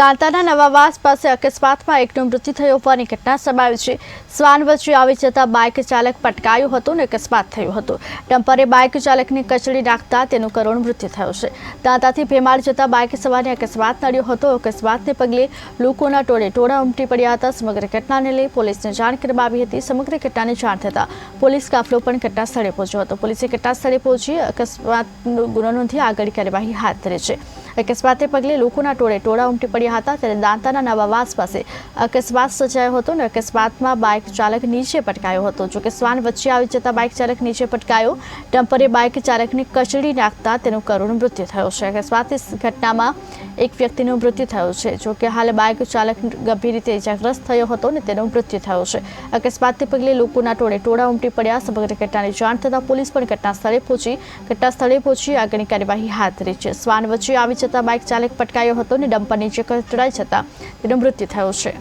દાંતાના નવાવાસ પાસે અકસ્માતમાં એકનું મૃત્યુ થયો હોવાની ઘટના સમાવી છે. શ્વાન વચ્ચે આવી જતા બાઇક ચાલક પટકાયો હતો અને અકસ્માત થયો હતો. ડમ્પરે બાઇક ચાલકને કચડી નાખતા તેનું કરુણ મૃત્યુ થયું છે. દાંતાથી ભેમાળ જતા બાઇક સવારને અકસ્માત નડ્યો હતો. અકસ્માતને પગલે લોકોના ટોળે ટોળા ઉમટી પડ્યા હતા. સમગ્ર ઘટનાને લઈ પોલીસને જાણ કરવામાં આવી હતી. સમગ્ર ઘટનાની જાણ થતાં પોલીસ કાફલો પણ ઘટના સ્થળે પહોંચ્યો હતો. પોલીસે ઘટના સ્થળે પહોંચી અકસ્માતનો ગુનો નોંધી આગળ કાર્યવાહી હાથ ધરી છે. અકસ્માતને પગલે લોકોના ટોળે ટોળા ઉમટી પડ્યા હતા ત્યારે દાંતાના નવાવાસ પાસે અકસ્માત સર્જાયો હતો અને અકસ્માતમાં બાઇક ચાલક નીચે પટકાયો હતો. જોકે શ્વાન વચ્ચે આવી જતા બાઇક ચાલક નીચે પટકાયો. ડમ્પરે બાઇક ચાલકને કચડી નાખતા તેનું કરુણ મૃત્યુ થયું છે. અકસ્માતની ઘટનામાં એક વ્યક્તિનું મૃત્યુ થયું છે. જોકે હાલ બાઇક ચાલક ગંભીર રીતે ઇજાગ્રસ્ત થયો હતો અને તેનું મૃત્યુ થયું છે. અકસ્માતને પગલે લોકોના ટોળે ટોળા ઉમટી પડ્યા. સમગ્ર ઘટનાની જાણ થતાં પોલીસ પણ ઘટના સ્થળે પહોંચી. ઘટના સ્થળે પહોંચી આગળની કાર્યવાહી હાથ ધરી છે. શ્વાન વચ્ચે આવી જતા બાઇક ચાલક પટકાયો હતો અને ડમ્પર નીચે કચડાઈ જતા તેનું મૃત્યુ થયું છે.